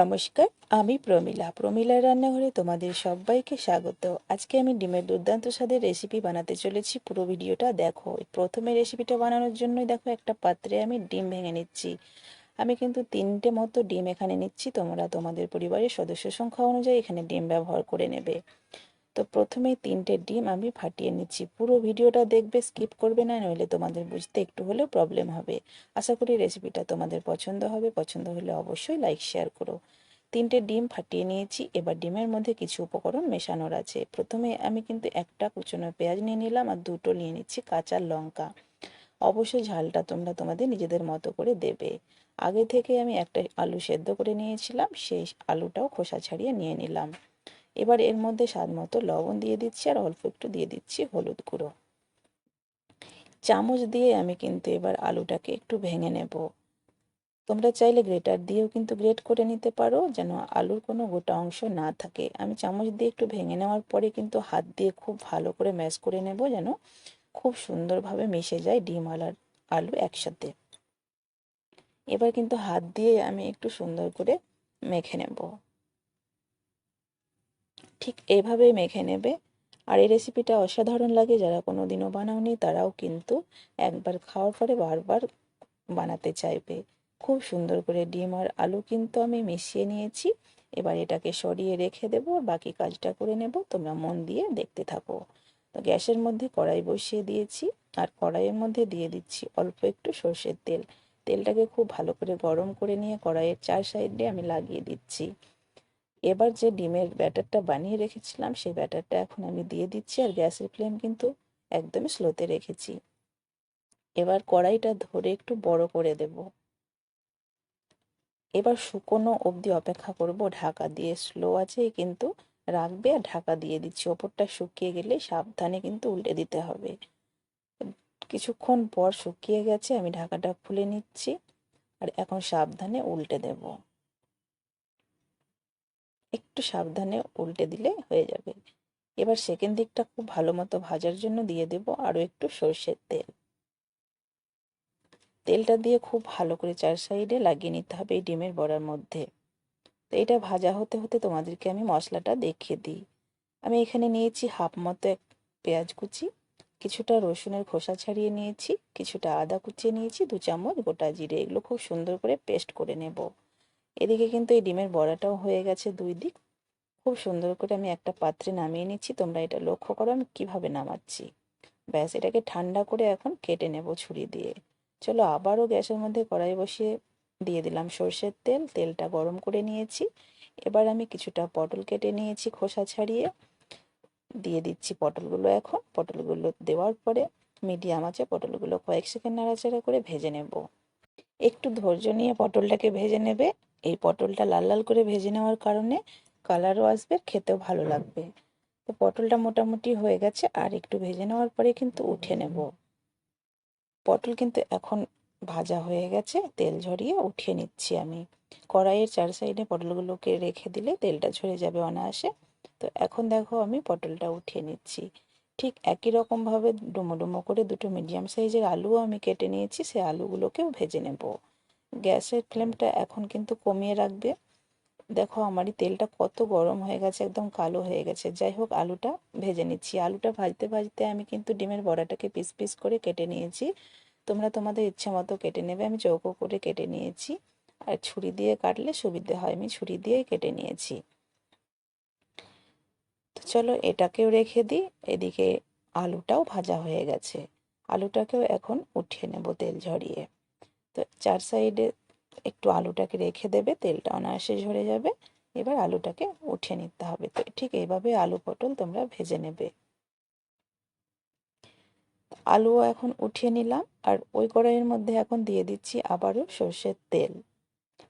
নমস্কার, আমি প্রমিলা। প্রমিলার রান্নাঘরে তোমাদের সবাইকে স্বাগত। আজকে আমি ডিমের দুর্দান্ত স্বাদের রেসিপি বানাতে চলেছি। পুরো ভিডিওটা দেখো। প্রথমে রেসিপিটা বানানোর জন্যই দেখো একটা পাত্রে আমি ডিম ভেঙে নিচ্ছি। আমি কিন্তু তিনটে মতো ডিম এখানে নিচ্ছি। তোমরা তোমাদের পরিবারের সদস্য সংখ্যা অনুযায়ী এখানে ডিম ব্যবহার করে নেবে। তো প্রথমেই তিনটে ডিম আমি ফাটিয়ে নিচ্ছি। পুরো ভিডিওটা দেখবে স্কিপ করবে না, নইলে তোমাদের বুঝতে একটু হলেও প্রবলেম হবে। আশা করি রেসিপিটা তোমাদের পছন্দ হবে। পছন্দ হলে অবশ্যই লাইক শেয়ার করো। তিনটে ডিম ফাটিয়ে নিয়েছি। এবার ডিমের মধ্যে কিছু উপকরণ মেশানোর আছে। প্রথমে আমি কিন্তু একটা কুচনো পেঁয়াজ নিয়ে নিলাম আর দুটো নিয়ে নিচ্ছি কাঁচা লঙ্কা। অবশ্যই ঝালটা তোমরা তোমাদের নিজেদের মতো করে দেবে। আগে থেকে আমি একটা আলু সেদ্ধ করে নিয়েছিলাম। সেই আলুটাও খোসা ছাড়িয়ে নিয়ে নিলাম। এবার এর মধ্যে স্বাদ মতো লবণ দিয়ে দিচ্ছি আর অল্প একটু দিয়ে দিচ্ছি হলুদ গুঁড়ো। চামচ দিয়ে আমি কিন্তু এবার আলুটাকে একটু ভেঙে নেব। তোমরা চাইলে গ্রেটার দিয়েও কিন্তু গ্রেট করে নিতে পারো, যেন আলুর কোনো গোটা অংশ না থাকে। আমি চামচ দিয়ে একটু ভেঙে নেওয়ার পরে কিন্তু হাত দিয়ে খুব ভালো করে ম্যাশ করে নেব, যেন খুব সুন্দরভাবে মিশে যায় ডিম আলার আলু একসাথে। এবার কিন্তু হাত দিয়ে আমি একটু সুন্দর করে মেখে নেব। ঠিক এভাবে মেখে নেবে। আর এই রেসিপিটা অসাধারণ লাগে, যারা কোনো দিনও বানাওনি তারাও কিন্তু একবার খাওয়ার পরে বারবার বানাতে চাইবে। খুব সুন্দর করে ডিম আর আলু কিন্তু আমি মিশিয়ে নিয়েছি। এবার এটাকে সরিয়ে রেখে দেব বাকি কাজটা করে নেব। তোমরা মন দিয়ে দেখতে থাকো। তো গ্যাসের মধ্যে কড়াই বসিয়ে দিয়েছি, আর কড়াইয়ের মধ্যে দিয়ে দিচ্ছি অল্প একটু সর্ষের তেল। তেলটাকে খুব ভালো করে গরম করে নিয়ে কড়াইয়ের চার সাইডে আমি লাগিয়ে দিচ্ছি। এবার যে ডিমের ব্যাটারটা বানিয়ে রেখেছিলাম, সেই ব্যাটারটা এখন আমি দিয়ে দিচ্ছি আর গ্যাসের ফ্লেম কিন্তু একদমই স্লোতে রেখেছি। এবার কড়াইটা ধরে একটু বড় করে দেব। এবার শুকনো অবধি অপেক্ষা করব। ঢাকা দিয়ে স্লো আছে কিন্তু রাখবে আর ঢাকা দিয়ে দিচ্ছি। ওপরটা শুকিয়ে গেলে সাবধানে কিন্তু উল্টে দিতে হবে। কিছুক্ষণ পর শুকিয়ে গেছে, আমি ঢাকাটা খুলে নিচ্ছি আর এখন সাবধানে উল্টে দেবো। একটু সাবধানে উল্টে দিলে হয়ে যাবে। এবার সেকেন্ড দিকটা খুব ভালো মতো ভাজার জন্য দিয়ে দেব আরও একটু সর্ষের তেল। তেলটা দিয়ে খুব ভালো করে চার সাইডে লাগিয়ে নিতে হবে এই ডিমের বড়ার মধ্যে। তো এটা ভাজা হতে হতে তোমাদেরকে আমি মশলাটা দেখিয়ে দিই। আমি এখানে নিয়েছি হাফ মতো এক পেঁয়াজ কুচি, কিছুটা রসুনের খোসা ছাড়িয়ে নিয়েছি, কিছুটা আদা কুচিয়ে নিয়েছি, দু চামচ গোটা জিরে, এগুলো খুব সুন্দর করে পেস্ট করে নেব। এদিকে কিন্তু এই ডিমের বড়াটাও হয়ে গেছে দুই দিক। খুব সুন্দর করে আমি একটা পাত্রে নামিয়ে নিচ্ছি, তোমরা এটা লক্ষ্য করো আমি কীভাবে নামাচ্ছি। ব্যাস, এটাকে ঠান্ডা করে এখন কেটে নেব ছুরি দিয়ে। চলো আবারও গ্যাসের মধ্যে কড়াই বসিয়ে দিয়ে দিলাম সর্ষের তেল, তেলটা গরম করে নিয়েছি। এবার আমি কিছুটা পটল কেটে নিয়েছি খোসা ছাড়িয়ে। দিয়ে দিচ্ছি পটলগুলো এখন। পটলগুলো দেওয়ার পরে মিডিয়াম আছে পটলগুলো কয়েক সেকেন্ড নাড়াচাড়া করে ভেজে নেব। একটু ধৈর্য নিয়ে পটলটাকে ভেজে নেবে। এই পটলটা লাল লাল করে ভেজে নেওয়ার কারণে কালারও আসবে, খেতেও ভালো লাগবে। তো পটলটা মোটামুটি হয়ে গেছে, আর একটু ভেজে নেওয়ার পরে কিন্তু উঠে নেব। পটল কিন্তু এখন ভাজা হয়ে গেছে, তেল ঝরিয়ে উঠিয়ে নিচ্ছি আমি। কড়াইয়ের চার সাইডে পটলগুলোকে রেখে দিলে তেলটা ঝরে যাবে অনায়াসে। তো এখন দেখো আমি পটলটা উঠিয়ে নিচ্ছি। ঠিক একই রকমভাবে ডুমো ডুমো করে দুটো মিডিয়াম সাইজের আলুও আমি কেটে নিয়েছি, সে আলুগুলোকেও ভেজে নেব। গ্যাসের ফ্লেমটা এখন কিন্তু কমিয়ে রাখবে। দেখো আমারই তেলটা কত গরম হয়ে গেছে, একদম কালো হয়ে গেছে। যাই হোক, আলুটা ভেজে নিচ্ছি। আলুটা ভাজতে ভাজতে আমি কিন্তু ডিমের বড়াটাকে পিস পিস করে কেটে নিয়েছি। তোমরা তোমাদের ইচ্ছে মতো কেটে নেবে। আমি চৌকো করে কেটে নিয়েছি। আর ছুরি দিয়ে কাটলে সুবিধে হয়। আমি ছুরি দিয়ে কেটে নিয়েছি। তো চলো এটাকেও রেখে দিই। এদিকে আলুটাও ভাজা হয়ে গেছে। আলুটাকেও এখন উঠিয়ে নেব তেল ঝরিয়ে। তো চার সাইডে একটু আলুটাকে রেখে দেবে, তেলটা অনায়াসে ঝরে যাবে। এবার আলুটাকে উঠিয়ে নিতে হবে। তো ঠিক এইভাবে আলু পটল তোমরা ভেজে নেবে। আলুও এখন উঠিয়ে নিলাম। আর ওই কড়াইয়ের মধ্যে এখন দিয়ে দিচ্ছি আবারও সর্ষের তেল।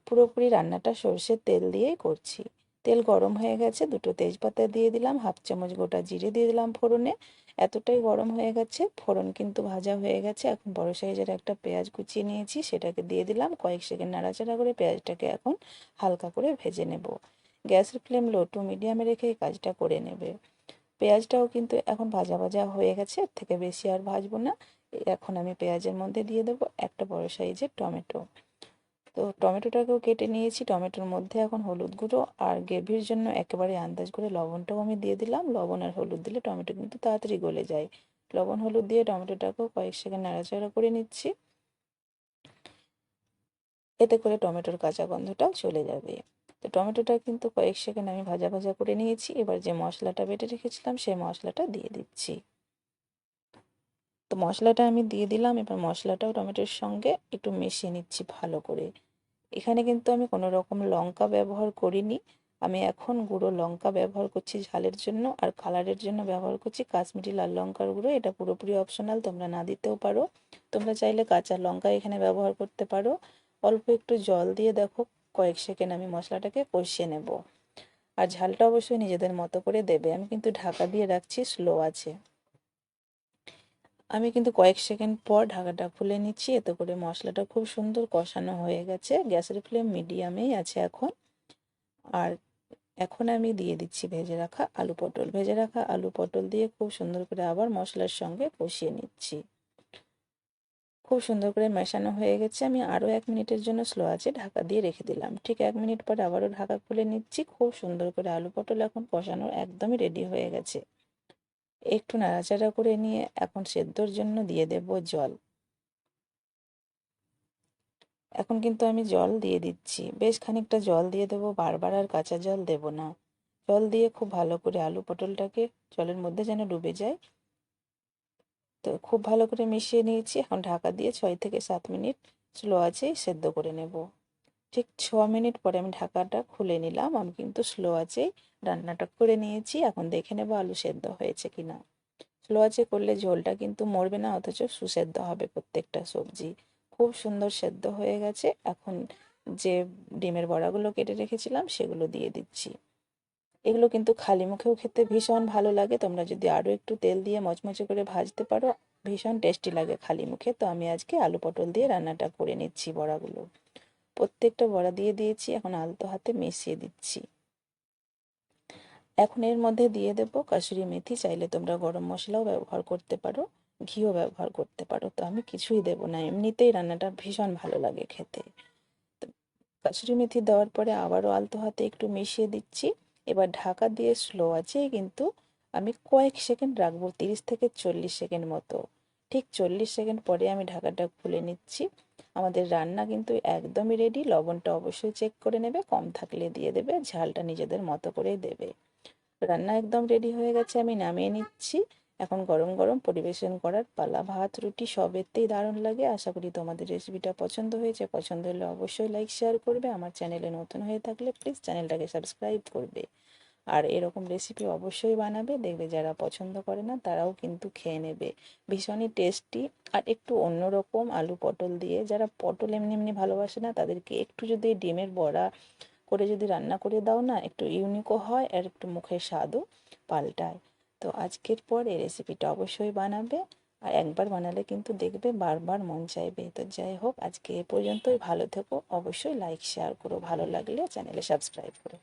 পুরোপুরি রান্নাটা সর্ষের তেল দিয়েই করছি। তেল গরম হয়ে গেছে, দুটো তেজপাতা দিয়ে দিলাম, হাফ চামচ গোটা জিরে দিয়ে দিলাম ফোড়নে। এতটাই গরম হয়ে গেছে, ফোড়ন কিন্তু ভাজা হয়ে গেছে। এখন বড় সাইজের একটা পেঁয়াজ কুচিয়ে নিয়েছি, সেটাকে দিয়ে দিলাম। কয়েক সেকেন্ড নাড়াচাড়া করে পেঁয়াজটাকে এখন হালকা করে ভেজে নেব। গ্যাসের ফ্লেম লো টু মিডিয়ামে রেখে এই কাজটা করে নেবে। পেঁয়াজটাও কিন্তু এখন ভাজা ভাজা হয়ে গেছে, এর থেকে বেশি আর ভাজবো না। এখন আমি পেঁয়াজের মধ্যে দিয়ে দেবো একটা বড় সাইজের টমেটো। তো টমেটোটাকেও কেটে নিয়েছি। টমেটোর মধ্যে এখন হলুদ গুঁড়ো আর গ্রেভির জন্য একেবারে আন্দাজ করে লবণটাও আমি দিয়ে দিলাম। লবণ আর হলুদ দিলে টমেটো কিন্তু তাড়াতাড়ি গলে যায়। লবণ, হলুদ দিয়ে টমেটোটাকেও কয়েক সেকেন্ড নাড়াচাড়া করে নিচ্ছি। এতে করে টমেটোর কাঁচা গন্ধটাও চলে যাবে। তো টমেটোটা কিন্তু কয়েক সেকেন্ড আমি ভাজা ভাজা করে নিয়েছি। এবার যে মশলাটা বেটে রেখেছিলাম, সেই মশলাটা দিয়ে দিচ্ছি। তো মশলাটা আমি দিয়ে দিলাম, এবার মশলাটাও টমেটোর সঙ্গে একটু মিশিয়ে নিচ্ছি ভালো করে। এখানে কিন্তু আমি কোনো রকম লঙ্কা ব্যবহার করিনি। আমি এখন গুঁড়ো লঙ্কা ব্যবহার করছি ঝালের জন্য আর কালারের জন্য ব্যবহার করছি কাশ্মীরি লাল লঙ্কার গুঁড়ো। এটা পুরোপুরি অপশনাল, তোমরা না দিতেও পারো। তোমরা চাইলে কাঁচা লঙ্কা এখানে ব্যবহার করতে পারো। অল্প একটু জল দিয়ে দেখো, কয়েক সেকেন্ড আমি মশলাটাকে কষিয়ে নেব। আর ঝালটা অবশ্যই নিজেদের মতো করে দেবে। আমি কিন্তু ঢাকা দিয়ে রাখছি, স্লো আছে। আমি কিন্তু কয়েক সেকেন্ড পর ঢাকাটা খুলে নিচ্ছি। এতে করে মশলাটা খুব সুন্দর কষানো হয়ে গেছে। গ্যাসের ফ্লেম মিডিয়ামেই আছে এখন। আর এখন আমি দিয়ে দিচ্ছি ভেজে রাখা আলু পটল। ভেজে রাখা আলু পটল দিয়ে খুব সুন্দর করে আবার মশলার সঙ্গে কষিয়ে নিচ্ছি। খুব সুন্দর করে মেশানো হয়ে গেছে। আমি আরও এক মিনিটের জন্য স্লো আছে ঢাকা দিয়ে রেখে দিলাম। ঠিক এক মিনিট পরে আবারও ঢাকা খুলে নিচ্ছি। খুব সুন্দর করে আলু পটল এখন কষানো একদমই রেডি হয়ে গেছে। একটু নাড়াচাড়া করে নিয়ে এখন সেদ্ধর জন্য দিয়ে দেব জল। এখন কিন্তু আমি জল দিয়ে দিচ্ছি। বেশ খানিকটা জল দিয়ে দেবো, বারবার আর কাঁচা জল দেব না। জল দিয়ে খুব ভালো করে আলু পটলটাকে জলের মধ্যে যেন ডুবে যায়। তো খুব ভালো করে মিশিয়ে নিয়েছি। এখন ঢাকা দিয়ে ছয় থেকে সাত মিনিট স্লো আছেই সেদ্ধ করে নেব। ঠিক ছ মিনিট পরে আমি ঢাকাটা খুলে নিলাম। আমি কিন্তু স্লো আছেই রান্নাটা করে নিয়েছি, এখন দেখে নেব আলু সেদ্ধ হয়েছে কিনা। স্লো আছে করলে ঝোলটা কিন্তু মরবে না, অথচ সুসেদ্ধ হবে প্রত্যেকটা সবজি। খুব সুন্দর সেদ্ধ হয়ে গেছে, এখন যে ডিমের বড়াগুলো কেটে রেখেছিলাম সেগুলো দিয়ে দিচ্ছি। এগুলো কিন্তু খালি মুখেও খেতে ভীষণ ভালো লাগে, তোমরা যদি আরও একটু তেল দিয়ে মচমচে করে ভাজতে পারো, ভীষণ টেস্টি লাগে খালি মুখে। তো আমি আজকে আলু পটল দিয়ে রান্নাটা করে নিচ্ছি বড়াগুলো। প্রত্যেকটা বড়া দিয়ে দিয়েছি, এখন আলতো হাতে মিশিয়ে দিচ্ছি। এখন এর মধ্যে দিয়ে দেবো কাসুরি মেথি, চাইলে তোমরা গরম মশলাও ব্যবহার করতে পারো, ঘিও ব্যবহার করতে পারো। তো আমি কিছুই দেবো না, এমনিতেই রান্নাটা ভীষণ ভালো লাগে খেতে। কাসুরি মেথি দেওয়ার পরে আবারও আলতো হাতে একটু মিশিয়ে দিচ্ছি। এবার ঢাকা দিয়ে স্লো আছে, কিন্তু আমি কয়েক সেকেন্ড রাখব, তিরিশ থেকে চল্লিশ সেকেন্ড মতো। ঠিক চল্লিশ সেকেন্ড পরে আমি ঢাকাটা খুলে নিচ্ছি। আমাদের রান্না কিন্তু একদমই রেডি লবণটা অবশ্যই চেক করে নেবে, কম থাকলে দিয়ে দেবে, ঝালটা নিজেদের মতো করেই দেবে। রান্না একদম রেডি হয়ে গেছে, আমি নামিয়ে নিচ্ছি। এখন গরম গরম পরিবেশন করার পালা, ভাত, রুটি সবেতেই দারুণ লাগে। আশা করি তোমাদের রেসিপিটা পছন্দ হয়েছে। পছন্দ হলে অবশ্যই লাইক শেয়ার করবে। আমার চ্যানেলে নতুন হয়ে থাকলে প্লিজ চ্যানেলটাকে সাবস্ক্রাইব করবে। আর এরকম রেসিপি অবশ্যই বানাবে। দেখবে যারা পছন্দ করে না, তারাও কিন্তু খেয়ে নেবে। ভীষণই টেস্টি আর একটু অন্যরকম আলু পটল দিয়ে। যারা পটল এমনি এমনি ভালোবাসে না, তাদেরকে একটু যদি ডিমের বড়া করে যদি রান্না করে দাও না, একটু ইউনিকও হয় আর একটু মুখের স্বাদও পাল্টায়। তো আজকের পর এই রেসিপিটা অবশ্যই বানাবে আর একবার বানালে কিন্তু দেখবে বারবার মন চাইবে। তো যাই হোক, আজকে এ পর্যন্তই। ভালো থেকো। অবশ্যই লাইক শেয়ার করো। ভালো লাগলে চ্যানেলে সাবস্ক্রাইব করো।